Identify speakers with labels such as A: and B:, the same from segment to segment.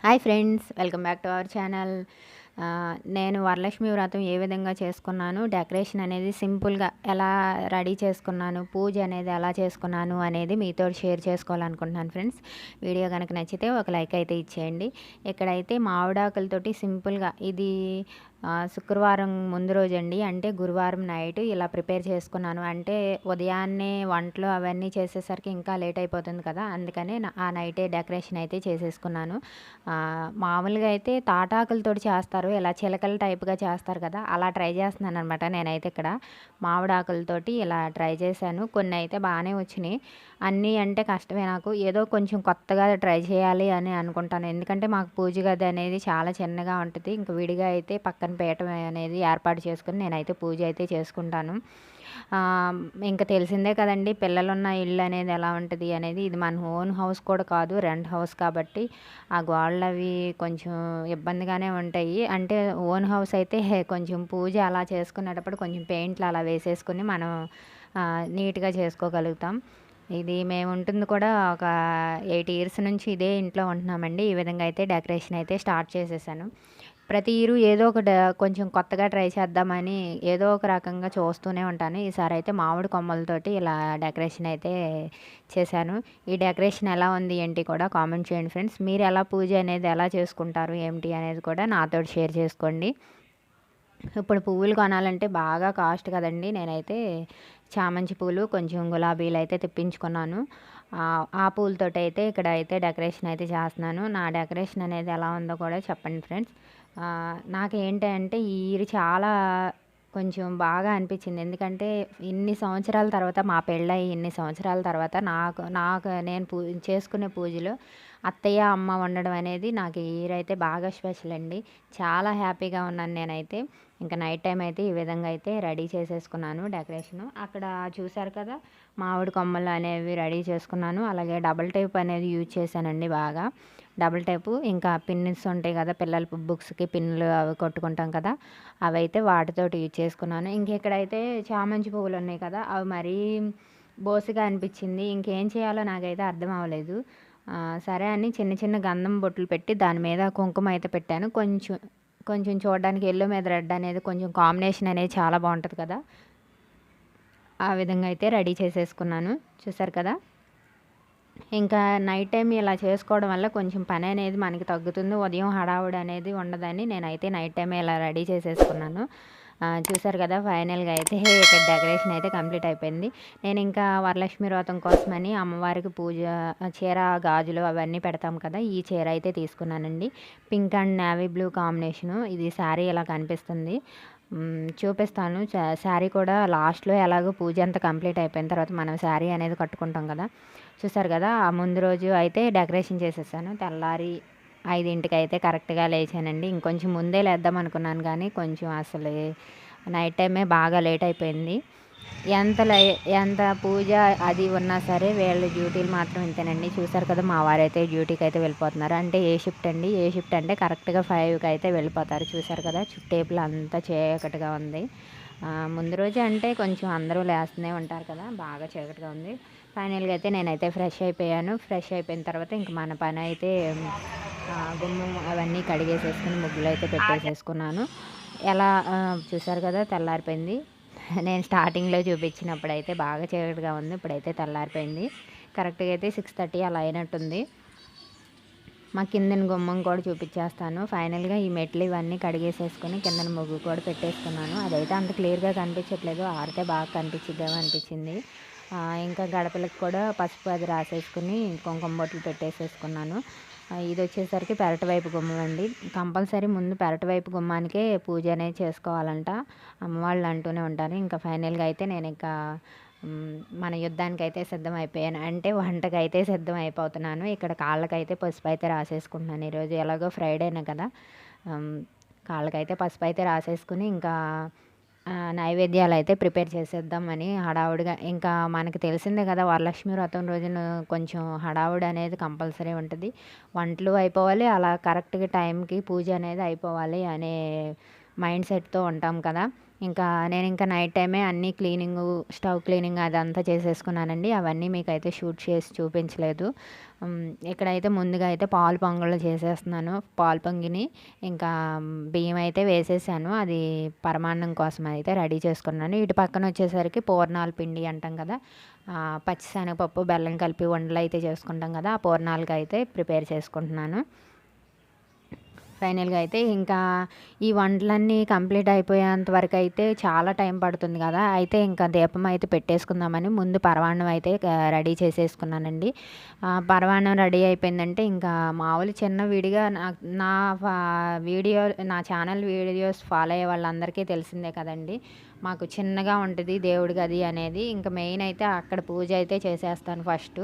A: Hi friends welcome back to our channel. నేను వరలక్ష్మి వ్రతం ఏ విధంగా చేసుకున్నాను డెకరేషన్ అనేది సింపుల్గా ఎలా రెడీ చేసుకున్నాను పూజ అనేది ఎలా చేసుకున్నాను అనేది మీతో షేర్ చేసుకోవాలనుకుంటున్నాను ఫ్రెండ్స్. వీడియో కనుక నచ్చితే ఒక లైక్ అయితే ఇచ్చేయండి. ఇక్కడైతే మామిడాకులతోటి సింపుల్గా ఇది శుక్రవారం ముందు రోజు అండి అంటే గురువారం నైట్ ఇలా ప్రిపేర్ చేసుకున్నాను. అంటే ఉదయాన్నే వంటలు అవన్నీ చేసేసరికి ఇంకా లేట్ అయిపోతుంది కదా. అందుకనే నా- ఆ నైటే డెకరేషన్ అయితే చేసేసుకున్నాను. మామూలుగా అయితే తాటాకులతో చేస్తారు. ఇలా చిలకల టైప్గా చేస్తారు కదా. అలా ట్రై చేస్తున్నాను అనమాట నేనైతే ఇక్కడ. మామిడాకులతోటి ఇలా ట్రై చేశాను. కొన్ని అయితే బాగానే వచ్చినాయి. అన్నీ అంటే కష్టమే నాకు. ఏదో కొంచెం కొత్తగా ట్రై చేయాలి అని అనుకుంటాను. ఎందుకంటే మాకు పూజ గది అనేది చాలా చిన్నగా ఉంటుంది. ఇంకా విడిగా అయితే పక్కన పీఠం అనేది ఏర్పాటు చేసుకుని నేనైతే పూజ అయితే చేసుకుంటాను. ఇంకా తెలిసిందే కదండి పిల్లలున్న ఇల్లు అనేది ఎలా ఉంటుంది అనేది ఇది మన ఓన్ హౌస్ కూడా కాదు రెంట్ హౌస్ కాబట్టి ఆ గోడలు అవి కొంచెం ఇబ్బందిగానే ఉంటాయి. అంటే ఓన్ హౌస్ అయితే కొంచెం పూజ అలా చేసుకునేటప్పుడు కొంచెం పెయింట్లు అలా వేసేసుకుని మనం నీట్గా చేసుకోగలుగుతాం. ఇది మేము ఉంటుంది కూడా ఒక ఎయిట్ ఇయర్స్ నుంచి ఇదే ఇంట్లో ఉంటున్నామండి. ఈ విధంగా అయితే డెకరేషన్ అయితే స్టార్ట్ చేసేసాను. ప్రతి ఇరు ఏదో ఒక డ- కొంచెం కొత్తగా ట్రై చేద్దామని ఏదో ఒక రకంగా చూస్తూనే ఉంటాను. ఈసారి అయితే మామిడి కొమ్మలతోటి ఇలా డెకరేషన్ అయితే చేశాను. ఈ డెకరేషన్ ఎలా ఉంది ఏంటి కూడా కామెంట్ చేయండి ఫ్రెండ్స్. మీరు ఎలా పూజ అనేది ఎలా చేసుకుంటారు ఏమిటి అనేది కూడా నాతో షేర్ చేసుకోండి. ఇప్పుడు పువ్వులు కొనాలంటే బాగా కాస్ట్ కదండి. నేనైతే చామంతి పూలు కొంచెం గులాబీలు అయితే తెప్పించుకున్నాను. ఆ, ఆ పూలతోటి అయితే ఇక్కడ అయితే డెకరేషన్ అయితే చేస్తున్నాను. నా డెకరేషన్ అనేది ఎలా ఉందో కూడా చెప్పండి ఫ్రెండ్స్. నాకేంటంటే నాకు ఏంటంటే ఈ ఇయర్ చాలా కొంచెం బాగా అనిపించింది. ఎందుకంటే ఇన్ని సంవత్సరాల తర్వాత మా పెళ్ళయి ఇన్ని సంవత్సరాల తర్వాత నాకు నాకు నేను పూ చేసుకునే పూజలు అత్తయ్య అమ్మ వండడం అనేది నాకు ఈ ఇయర్ అయితే బాగా స్పెషల్ అండి. చాలా హ్యాపీగా ఉన్నాను నేనైతే. ఇంకా నైట్ టైం అయితే ఈ విధంగా అయితే రెడీ చేసేసుకున్నాను డెకరేషన్. అక్కడ చూసారు కదా మామిడి కొమ్మలు అనేవి రెడీ చేసుకున్నాను. అలాగే డబుల్ టైప్ అనేది యూజ్ చేశానండి బాగా. Double type. ఇంకా పిన్స్ ఉంటాయి కదా పిల్లల బుక్స్కి పిన్నులు అవి కొట్టుకుంటాం కదా అవి అయితే వాటితోటి యూజ్ చేసుకున్నాను. ఇంకెక్కడైతే చామంతి పువ్వులు ఉన్నాయి కదా అవి మరీ బోసుగా అనిపించింది. ఇంకేం చేయాలో నాకైతే అర్థం అవ్వలేదు. సరే అని చిన్న చిన్న గంధం బొట్లు పెట్టి దాని మీద కుంకుమ అయితే పెట్టాను. కొంచెం కొంచెం చూడడానికి ఎల్లో మీద రెడ్ అనేది కొంచెం కాంబినేషన్ అనేది చాలా బాగుంటుంది కదా ఆ విధంగా అయితే రెడీ చేసేసుకున్నాను. చూసారు కదా? ఇంకా నైట్ టైం ఇలా చేసుకోవడం వల్ల కొంచెం పని అనేది మనకి తగ్గుతుంది. ఉదయం హడావుడి అనేది ఉండదని నేనైతే నైట్ టైం ఇలా రెడీ చేసేసుకున్నాను. చూసారు కదా ఫైనల్గా అయితే ఇక్కడ డెకరేషన్ అయితే కంప్లీట్ అయిపోయింది. నేను ఇంకా వరలక్ష్మి వ్రతం కోసమని అమ్మవారికి పూజ చీర గాజులు అవన్నీ పెడతాం కదా ఈ చీర అయితే తీసుకున్నానండి. Pink and navy blue combination ఇది శారీ ఇలా కనిపిస్తుంది. చూపిస్తాను. శారీ కూడా లాస్ట్లో ఎలాగో పూజ అంతా కంప్లీట్ అయిపోయిన తర్వాత మనం శారీ అనేది కట్టుకుంటాం కదా. చూసారు కదా ఆ ముందు రోజు అయితే డెకరేషన్ చేసేసాను. తెల్లారి ఐదింటికి అయితే కరెక్ట్గా లేచానండి. ఇంకొంచెం ముందే లేద్దాం అనుకున్నాను కానీ కొంచెం అసలు నైట్ టైమే బాగా లేట్ అయిపోయింది. ఎంత లై ఎంత పూజ అది ఉన్నా సరే వీళ్ళ డ్యూటీలు మాత్రం ఇంతేనండి. చూసారు కదా మా వారైతే డ్యూటీకి అయితే వెళ్ళిపోతున్నారు. అంటే ఏ షిఫ్ట్ అండి? ఏ షిఫ్ట్ అంటే కరెక్ట్గా ఫైవ్కి అయితే వెళ్ళిపోతారు. చూసారు కదా చుట్టేపులు అంతా చీకటిగా ఉంది. ముందు రోజు అంటే కొంచెం అందరూ లేస్తూనే ఉంటారు కదా బాగా చీకటిగా ఉంది. ఫైనల్గా అయితే నేనైతే ఫ్రెష్ అయిపోయాను. ఫ్రెష్ అయిపోయిన తర్వాత ఇంక మన పని అయితే గుమ్మం అవన్నీ కడిగేసేసుకుని ముగ్గులు అయితే పెట్టేసేసుకున్నాను. ఎలా చూసారు కదా తెల్లారిపోయింది. నేను స్టార్టింగ్లో చూపించినప్పుడు అయితే బాగా చీకటిగా ఉంది. ఇప్పుడైతే తెల్లారిపోయింది. కరెక్ట్గా అయితే సిక్స్ థర్టీ అలా అయినట్టుంది. మా కిందన గుమ్మం కూడా చూపించేస్తాను. ఫైనల్గా ఈ మెట్లు ఇవన్నీ కడిగేసేసుకొని కిందన ముగ్గు కూడా పెట్టేసుకున్నాను. అదైతే అంత క్లియర్గా కనిపించట్లేదు. ఆరితే బాగా కనిపించిద్దాం అనిపించింది. ఇంకా గడపలకు కూడా పసుపు అది రాసేసుకుని కుంకుమ బొట్లు పెట్టేసేసుకున్నాను. ఇది వచ్చేసరికి పెరటి వైపు గుమ్మం అండి కంపల్సరీ ముందు పెరటి వైపు గుమ్మానికే పూజ అనేది చేసుకోవాలంట. అమ్మవాళ్ళు అంటూనే ఉంటారు. ఇంకా ఫైనల్గా అయితే నేను ఇంకా మన యుద్ధానికి అయితే సిద్ధం అయిపోయాను అంటే వంటకి అయితే సిద్ధం అయిపోతున్నాను ఇక్కడ కాళ్ళకైతే పసుపు అయితే రాసేసుకుంటున్నాను. ఈరోజు ఎలాగో ఫ్రైడేనే కదా. కాళ్ళకైతే పసుపు అయితే రాసేసుకుని ఇంకా నైవేద్యాలు అయితే ప్రిపేర్ చేసేద్దామని హడావుడిగా. ఇంకా మనకి తెలిసిందే కదా వరలక్ష్మి వ్రతం రోజున కొంచెం హడావుడి అనేది కంపల్సరీ ఉంటుంది. వంటలు అయిపోవాలి అలా కరెక్ట్గా టైంకి పూజ అనేది అయిపోవాలి అనే మైండ్ సెట్తో ఉంటాం కదా. ఇంకా నేను ఇంకా నైట్ టైమే అన్ని క్లీనింగ్ స్టవ్ క్లీనింగ్ అదంతా చేసేసుకున్నానండి. అవన్నీ మీకైతే షూట్ చేసి చూపించలేదు. ఇక్కడైతే ముందుగా అయితే పాలు పొంగళ్ళు చేసేస్తున్నాను. పాలు పొంగిని ఇంకా బియ్యం అయితే వేసేసాను. అది పరమాన్నం కోసం అయితే రెడీ చేసుకున్నాను. ఇటు పక్కన వచ్చేసరికి పూర్ణాల పిండి అంటాం కదా. పచ్చిశనగపప్పు బెల్లం కలిపి వండలు అయితే చేసుకుంటాం కదా. ఆ పూర్ణాలకి అయితే ప్రిపేర్ చేసుకుంటున్నాను. ఫైనల్గా అయితే ఇంకా ఈ వంటలన్నీ కంప్లీట్ అయిపోయేంత వరకు అయితే చాలా టైం పడుతుంది కదా. అయితే ఇంకా దీపం అయితే పెట్టేసుకుందామని ముందు పరవాన్నం అయితే రెడీ చేసేసుకున్నానండి. పరవాన్నం రెడీ అయిపోయిందంటే ఇంకా మామూలు చిన్న విడిగా నా నా వీడియో నా ఛానల్ వీడియోస్ ఫాలో అయ్యే వాళ్ళందరికీ తెలిసిందే కదండి. మాకు చిన్నగా ఉంటుంది దేవుడి గది అనేది. ఇంకా మెయిన్ అయితే అక్కడ పూజ అయితే చేసేస్తాను ఫస్ట్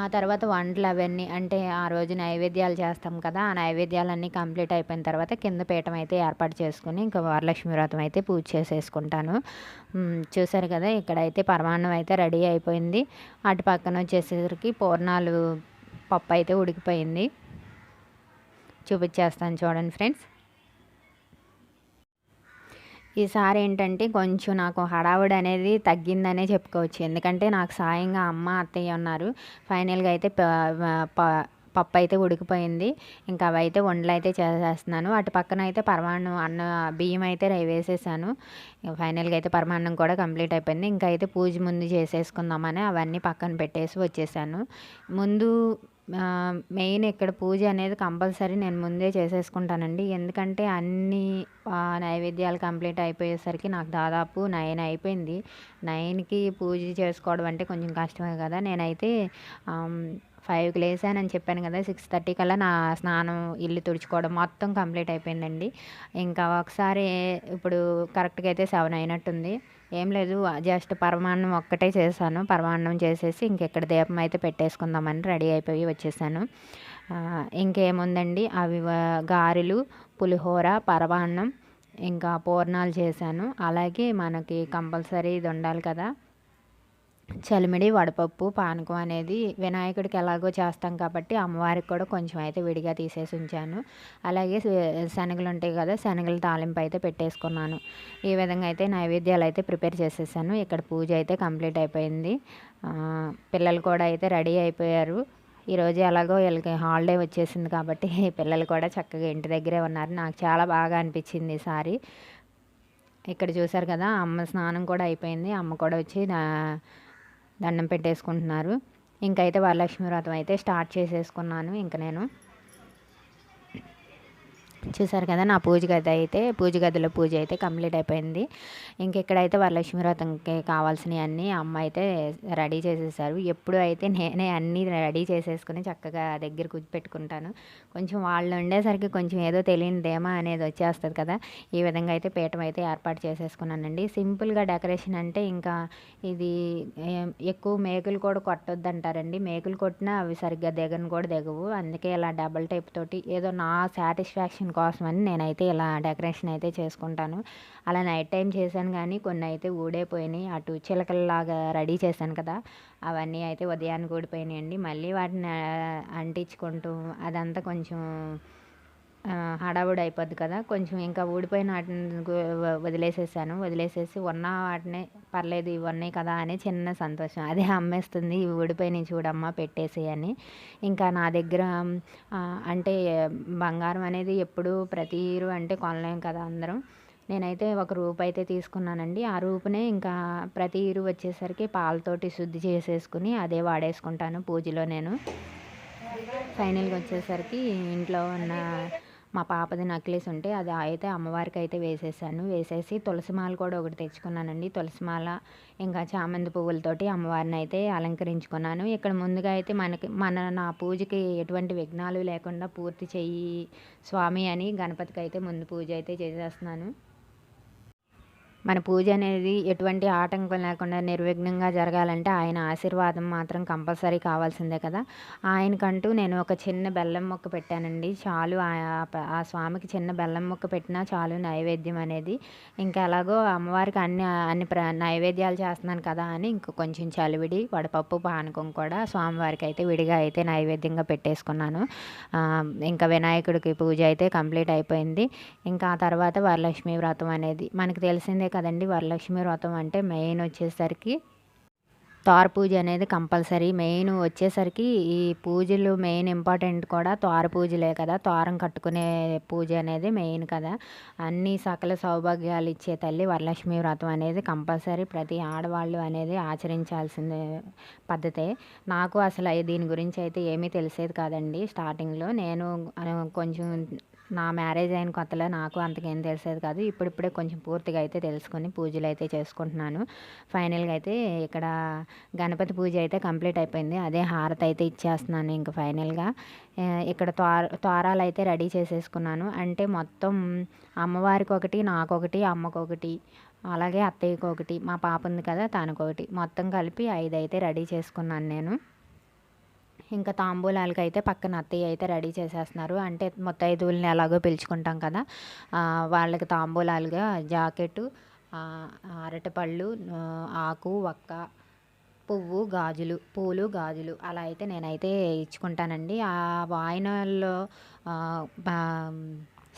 A: ఆ తర్వాత వంటలు అవన్నీ అంటే ఆ రోజు నైవేద్యాలు చేస్తాం కదా ఆ నైవేద్యాలన్నీ కంప్లీట్ అయిపోయిన తర్వాత కింద పీఠం అయితే ఏర్పాటు చేసుకుని ఇంకా వరలక్ష్మి వ్రతం అయితే పూజ చేసేసుకుంటాను. చూసారు కదా ఇక్కడైతే పరమాన్నం అయితే రెడీ అయిపోయింది. అటు పక్కన వచ్చేసరికి పూర్ణాలు పప్పు అయితే ఉడికిపోయింది. చూపించేస్తాను చూడండి ఫ్రెండ్స్. ఈసారి ఏంటంటే కొంచెం నాకు హడావుడి అనేది తగ్గిందనే చెప్పుకోవచ్చు. ఎందుకంటే నాకు సాయంగా అమ్మ అత్తయ్య ఉన్నారు. ఫైనల్గా అయితే పప్పు అయితే ఉడికిపోయింది. ఇంకా అవి అయితే వండలు అయితే చేసేస్తున్నాను. అటు పక్కన అయితే పరమాన్నం అన్న బియ్యం అయితే వేసేసాను. ఫైనల్గా అయితే పరమాన్నం కూడా కంప్లీట్ అయిపోయింది. ఇంకా అయితే పూజ ముందు చేసేసుకుందామని అవన్నీ పక్కన పెట్టేసి వచ్చేసాను. ముందు మెయిన్ ఇక్కడ పూజ అనేది కంపల్సరీ నేను ముందే చేసేసుకుంటానండి. ఎందుకంటే అన్ని నైవేద్యాలు కంప్లీట్ అయిపోయేసరికి నాకు దాదాపు నైన్ అయిపోయింది. నైన్కి పూజ చేసుకోవడం అంటే కొంచెం కష్టమే కదా. నేనైతే ఫైవ్కి లేసానని చెప్పాను కదా సిక్స్ థర్టీ కల్లా నా స్నానం ఇల్లు తుడుచుకోవడం మొత్తం కంప్లీట్ అయిపోయిందండి. ఇంకా ఒకసారి ఇప్పుడు కరెక్ట్గా అయితే సెవెన్ అయినట్టుంది. ఏం లేదు జస్ట్ పరమాన్నం ఒక్కటే చేశాను. పరమాన్నం చేసేసి ఇంకెక్కడ దీపం అయితే పెట్టేసుకుందామని రెడీ అయిపోయి వచ్చేసాను. ఇంకేముందండి? అవి గారెలు పులిహోర పరమాన్నం ఇంకా పూర్ణాలు చేశాను. అలాగే మనకి కంపల్సరీ ఇది ఉండాలి కదా. చలిమిడి వడపప్పు పానకం అనేది వినాయకుడికి ఎలాగో చేస్తాం కాబట్టి అమ్మవారికి కూడా కొంచెం అయితే విడిగా తీసేసి ఉంచాను. అలాగే శనగలు ఉంటాయి కదా శనగల తాలింపు అయితే పెట్టేసుకున్నాను. ఈ విధంగా అయితే నైవేద్యాలు అయితే ప్రిపేర్ చేసేసాను. ఇక్కడ పూజ అయితే కంప్లీట్ అయిపోయింది. పిల్లలు కూడా అయితే రెడీ అయిపోయారు. ఈరోజు ఎలాగో వీళ్ళకి హాలిడే వచ్చేసింది కాబట్టి పిల్లలు కూడా చక్కగా ఇంటి దగ్గరే ఉన్నారు. నాకు చాలా బాగా అనిపించింది ఈసారి ఇక్కడ చూసారు కదా అమ్మ స్నానం కూడా అయిపోయింది. అమ్మ కూడా వచ్చి నా దండం పెట్టేసుకుంటున్నారు. ఇంకైతే వరలక్ష్మి వ్రతం అయితే స్టార్ట్ చేసేసుకున్నాను ఇంక నేను. చూసారు కదా నా పూజ గది అయితే పూజ గదిలో పూజ అయితే కంప్లీట్ అయిపోయింది. ఇంకెక్కడైతే వరలక్ష్మి వ్రతంకి కావాల్సినవి అన్నీ అమ్మ అయితే రెడీ చేసేసారు. ఎప్పుడు అయితే నేనే అన్నీ రెడీ చేసేసుకుని చక్కగా దగ్గర కూర్చిపెట్టుకుంటాను. కొంచెం వాళ్ళు ఉండేసరికి కొంచెం ఏదో తెలియనిదేమా అనేది వచ్చేస్తుంది కదా. ఈ విధంగా అయితే పీఠం అయితే ఏర్పాటు చేసేసుకున్నానండి. సింపుల్గా డెకరేషన్ అంటే ఇంకా ఇది ఎక్కువ మేకులు కూడా కొట్టొద్దు అంటారండి మేకులు కొట్టినా అవి సరిగ్గా దిగను కూడా దిగవు. అందుకే ఇలా డబల్ టైప్ తోటి ఏదో నా సాటిస్ఫాక్షన్ కోసమని నేనైతే ఇలా డెకరేషన్ అయితే చేసుకుంటాను. అలా నైట్ టైం చేశాను కానీ కొన్ని అయితే ఊడైపోయినాయి. అటు చిలకల్లాగా రెడీ చేశాను కదా అవన్నీ అయితే ఉదయానికి ఊడిపోయినాయండి. మళ్ళీ వాటిని అంటించుకుంటూ అదంతా కొంచెం హడావుడి అయిపోద్ది కదా. కొంచెం ఇంకా ఊడిపోయిన వాటిని వదిలేసేసాను. వదిలేసేసి ఉన్న వాటిని పర్లేదు ఇవి ఉన్నాయి కదా అని చిన్న సంతోషం. అదే అమ్మేస్తుంది. ఇవి ఊడిపోయినాయి చూడమ్మా పెట్టేసి అని. ఇంకా నా దగ్గర అంటే బంగారం అనేది ఎప్పుడు ప్రతి అంటే కొనలేం కదా అందరం. నేనైతే ఒక రూపు అయితే తీసుకున్నానండి. ఆ రూపునే ఇంకా ప్రతి ఇరు వచ్చేసరికి పాలతోటి శుద్ధి చేసేసుకుని అదే వాడేసుకుంటాను పూజలో నేను. ఫైనల్గా వచ్చేసరికి ఇంట్లో ఉన్న మా పాపది నక్లెస్ ఉంటే అది అయితే అమ్మవారికి అయితే వేసేసాను. వేసేసి తులసిమాల కూడా ఒకటి తెచ్చుకున్నానండి. తులసిమాల ఇంకా చామంతి పువ్వులతోటి అమ్మవారిని అయితే అలంకరించుకున్నాను. ఇక్కడ ముందుగా అయితే మనకి మన నా పూజకి ఎటువంటి విఘ్నాలు లేకుండా పూర్తి చెయ్యి స్వామి అని గణపతికి అయితే ముందు పూజ అయితే చేసేస్తున్నాను. మన పూజ అనేది ఎటువంటి ఆటంకం లేకుండా నిర్విఘ్నంగా జరగాలంటే ఆయన ఆశీర్వాదం మాత్రం కంపల్సరీ కావాల్సిందే కదా. ఆయనకంటూ నేను ఒక చిన్న బెల్లం మొక్క పెట్టానండి. చాలు ఆ స్వామికి చిన్న బెల్లం మొక్క పెట్టినా చాలు నైవేద్యం అనేది. ఇంకా ఎలాగో అమ్మవారికి అన్ని అన్ని ప్ర నైవేద్యాలు చేస్తున్నాను కదా అని ఇంక కొంచెం చలివిడి వడపప్పు పానకం కూడా స్వామివారికి అయితే విడిగా అయితే నైవేద్యంగా పెట్టేసుకున్నాను. ఇంకా వినాయకుడికి పూజ అయితే కంప్లీట్ అయిపోయింది. ఇంకా ఆ తర్వాత వరలక్ష్మి వ్రతం అనేది. మనకు తెలిసిందే కదండి వరలక్ష్మి వ్రతం అంటే మెయిన్ వచ్చేసరికి తార పూజ అనేది కంపల్సరీ. మెయిన్ వచ్చేసరికి ఈ పూజలు మెయిన్ ఇంపార్టెంట్ కూడా తార పూజలే కదా. తారం కట్టుకునే పూజ అనేది మెయిన్ కదా. అన్ని సకల సౌభాగ్యాలు ఇచ్చే తల్లి వరలక్ష్మి వ్రతం అనేది కంపల్సరీ ప్రతి ఆడవాళ్ళు అనేది ఆచరించాల్సిన పద్ధతే. నాకు అసలు దీని గురించి అయితే ఏమీ తెలిసేది కాదండి. స్టార్టింగ్లో నేను కొంచెం నా మ్యారేజ్ అయిన కొత్తలో నాకు అంతకేం తెలిసేది కాదు. ఇప్పుడిప్పుడే కొంచెం పూర్తిగా అయితే తెలుసుకొని పూజలు అయితే చేసుకుంటున్నాను. ఫైనల్గా అయితే ఇక్కడ గణపతి పూజ అయితే కంప్లీట్ అయిపోయింది. అదే హారతి అయితే ఇచ్చేస్తున్నాను ఇంకా ఫైనల్గా. ఇక్కడ తోర తోరాలు అయితే రెడీ చేసేసుకున్నాను. అంటే మొత్తం అమ్మవారికి ఒకటి నాకొకటి అమ్మకొకటి అలాగే అత్తయ్యకి ఒకటి మా పాప ఉంది కదా తనకొకటి. మొత్తం కలిపి ఐదు అయితే రెడీ చేసుకున్నాను నేను. ఇంకా తాంబూలాలకి అయితే పక్కన అత్తయ్య అయితే రెడీ చేసేస్తున్నారు. అంటే ముత్తైదువులని ఎలాగో పిలుచుకుంటాం కదా. వాళ్ళకి తాంబూలాలుగా జాకెట్టు అరటిపళ్ళు ఆకు వక్క పువ్వు గాజులు పూలు గాజులు అలా అయితే నేనైతే ఇచ్చుకుంటానండి. ఆ వాయినాల్లో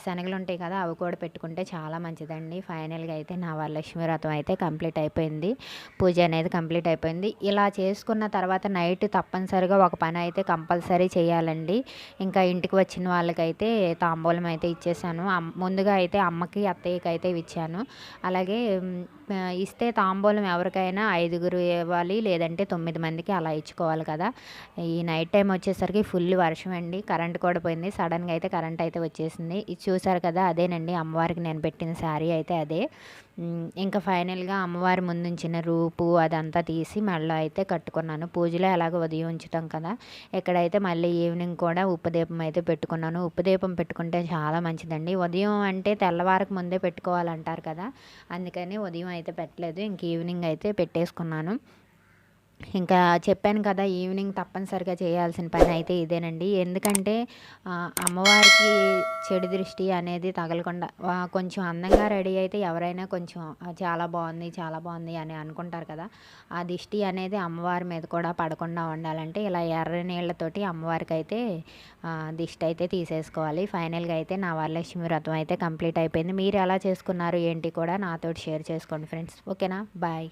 A: శనగలు ఉంటాయి కదా అవి కూడా పెట్టుకుంటే చాలా మంచిదండి. ఫైనల్గా అయితే నా వరలక్ష్మి వ్రతం అయితే కంప్లీట్ అయిపోయింది. పూజ అనేది కంప్లీట్ అయిపోయింది. ఇలా చేసుకున్న తర్వాత నైట్ తప్పనిసరిగా ఒక పని అయితే కంపల్సరీ చేయాలండి. ఇంకా ఇంటికి వచ్చిన వాళ్ళకైతే తాంబూలం అయితే ఇచ్చేసాను. ముందుగా అయితే అమ్మకి అత్తయ్యకి అయితే ఇచ్చాను. అలాగే ఇస్తే తాంబూలం ఎవరికైనా ఐదుగురు ఇవ్వాలి లేదంటే తొమ్మిది మందికి అలా ఇచ్చుకోవాలి కదా. ఈ నైట్ టైం వచ్చేసరికి ఫుల్ వర్షం అండి. కరెంట్ కూడా పోయింది. సడన్గా అయితే కరెంట్ అయితే వచ్చేసింది. ఇది చూసారు కదా అదేనండి. అమ్మవారికి నేను పెట్టిన శారీ అయితే అదే. ఇంకా ఫైనల్గా అమ్మవారి ముందుంచిన రూపు అదంతా తీసి మళ్ళీ అయితే కట్టుకున్నాను. పూజలో ఎలాగో ఉదయం ఉంచుతాం కదా ఎక్కడైతే మళ్ళీ ఈవినింగ్ కూడా ఉప్పు దీపం అయితే పెట్టుకున్నాను. ఉప్పు దీపం పెట్టుకుంటే చాలా మంచిదండి. ఉదయం అంటే తెల్లవారికి ముందే పెట్టుకోవాలంటారు కదా అందుకని ఉదయం అయితే పెట్టలేదు. ఇంక ఈవినింగ్ అయితే పెట్టేసుకున్నాను. ఇంకా చెప్పాను కదా ఈవినింగ్ తప్పనిసరిగా చేయాల్సిన పని అయితే ఇదేనండి. ఎందుకంటే అమ్మవారికి చెడు దృష్టి అనేది తగలకుండా కొంచెం అందంగా రెడీ అయితే ఎవరైనా కొంచెం చాలా బాగుంది చాలా బాగుంది అని అనుకుంటారు కదా ఆ దిష్టి అనేది అమ్మవారి మీద కూడా పడకుండా ఉండాలంటే ఇలా ఎర్ర నీళ్ళతోటి అమ్మవారికి అయితే దిష్టి అయితే తీసేసుకోవాలి. ఫైనల్గా అయితే నా వరలక్ష్మి వ్రతం అయితే కంప్లీట్ అయిపోయింది. మీరు ఎలా చేసుకున్నారు ఏంటి కూడా నాతోటి షేర్ చేసుకోండి ఫ్రెండ్స్. ఓకేనా? బాయ్.